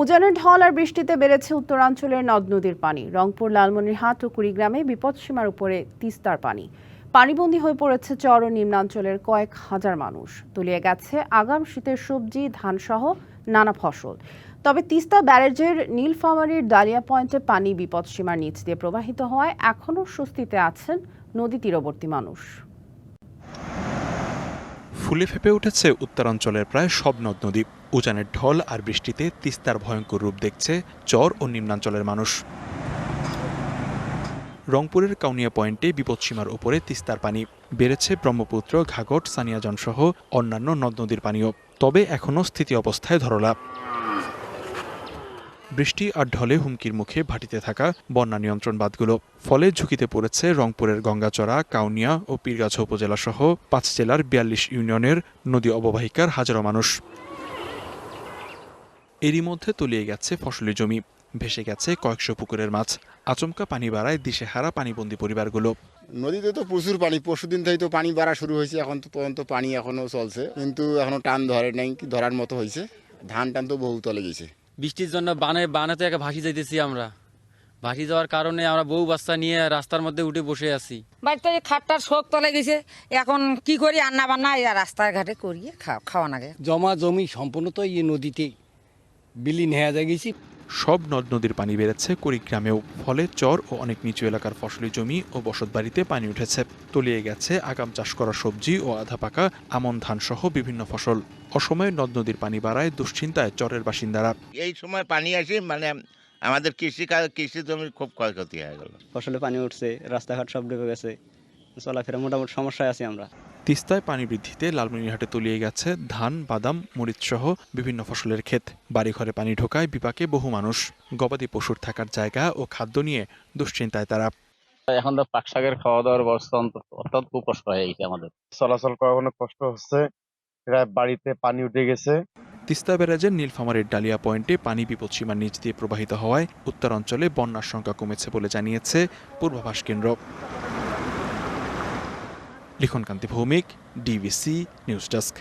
উজানের ঢল আর বৃষ্টিতে বেড়েছে উত্তরাঞ্চলের নদ নদীর পানি। রংপুর, লালমনিরহাট ও কুড়িগ্রামে বিপদসীমার উপরে তিস্তার পানি। পানিবন্দী হয়ে পড়েছে চর ও নিম্নাঞ্চলের কয়েক হাজার মানুষ। তলিয়ে গেছে আগাম শীতের সবজি, ধানসহ নানা ফসল। তবে তিস্তা ব্যারেজের নীলফামারীর ডালিয়া পয়েন্টে পানি বিপদসীমার নিচ দিয়ে প্রবাহিত হওয়ায় এখনও স্বস্তিতে আছেন নদী তীরবর্তী মানুষ। ফুলে ফেঁপে উঠেছে উত্তরাঞ্চলের প্রায় সব নদ নদী। উজানের ঢল আর বৃষ্টিতে তিস্তার ভয়ঙ্কর রূপ দেখছে চর ও নিম্নাঞ্চলের মানুষ। রংপুরের কাউনিয়া পয়েন্টে বিপদসীমার উপরে তিস্তার পানি। বেড়েছে ব্রহ্মপুত্র, ঘাঘট সানিয়াজন সহ অন্যান্য নদ নদীর পানিও। তবে এখনও স্থিতি অবস্থায় ধরলা। বৃষ্টি আর ঢলে হুমকির মুখে ভাটিতে থাকা বন্যা নিয়ন্ত্রণ বাঁধগুলো। ফলে ঝুঁকিতে পড়েছে রংপুরের গঙ্গাচড়া, কাউনিয়া ও পীরগাছা উপজেলা সহ পাঁচ জেলার বিয়াল্লিশ ইউনিয়নের নদী অববাহিকার হাজারো মানুষ। এরই মধ্যে তলিয়ে গেছে ফসলি জমি। ভেসে গেছে কয়েকশো পুকুরের মাছ। আচমকা পানি বাড়ায় দিশেহারা পানিবন্দী পরিবারগুলো। নদীতে তো প্রচুর পানি পরশু দিন থেকে তো পানি বাড়া শুরু হয়েছে, এখন তো পর্যন্ত পানি এখনও চলছে। কিন্তু এখনও টান ধরে নাই কি ধরার মতো হয়েছে। ধান টান তো বহু তলে গেছে। বৃষ্টির জন্য বানে বানে তো একে ভাসি যাইতেছি আমরা। ভাসি যাওয়ার কারণে আমরা বউ বাচ্চা নিয়ে রাস্তার মধ্যে উঠে বসে আছি। বাড়িতে খাটটার শোক তলে গেছে এখন কি করি? আন্না বান্না এই রাস্তায় ঘাটে করিয়ে খাওয়া খাওয়া নাগে জমা জমি সম্পূর্ণ তো এই নদীতে বিলীন হয়ে যায় গেছি। সব নদ নদীর পানি বেড়েছে কুড়িগ্রামেও। ফলে চর ও অনেক নিচু এলাকার ফসলি জমি ও বসতবাড়িতে পানি উঠেছে। তলিয়ে গেছে আগাম চাষ করা সবজি ও আধা পাকা আমন ধান সহ বিভিন্ন ফসল। অসময়ে নদ নদীর পানি বাড়ায় দুশ্চিন্তায় চরের বাসিন্দারা। এই সময় পানি আসে মানে আমাদের কৃষি কাজ কৃষি জমির খুব ক্ষয়ক্ষতি হয়ে গেল। ফসলে পানি উঠছে রাস্তাঘাট সব ডুবে গেছে। চলাফেরা মোটামুটি সমস্যায় আছি আমরা। তিস্তায় পানি বৃদ্ধিতে লালমনিরহাটে তলিয়ে গেছে ধান বাদাম মরিচ সহ বিভিন্ন ফসলের ক্ষেত। বাড়িঘরে পানি ঢোকায় বিপাকে বহু মানুষ। গবাদি পশুর থাকার জায়গা ও খাদ্য নিয়ে দুশ্চিন্তায় তারা। এখন তো পাক শাকের খাওয়া দাওয়ার ব্যবস্থা অন্ত- অত্যন্ত খুব কষ্ট হয়ে গেছে আমাদের। চলাচল করা অনেক কষ্ট হচ্ছে। প্রায় বাড়িতে পানি উঠে গেছে। তিস্তা ব্যারাজের নীলফামারীর ডালিয়া পয়েন্টে পানি বিপদসীমার নিচ দিয়ে প্রবাহিত হওয়ায় উত্তরাঞ্চলে বন্যার সংখ্যা কমেছে বলে জানিয়েছে পূর্বাভাস কেন্দ্র। Likhankanti Bhowmik DBC news desk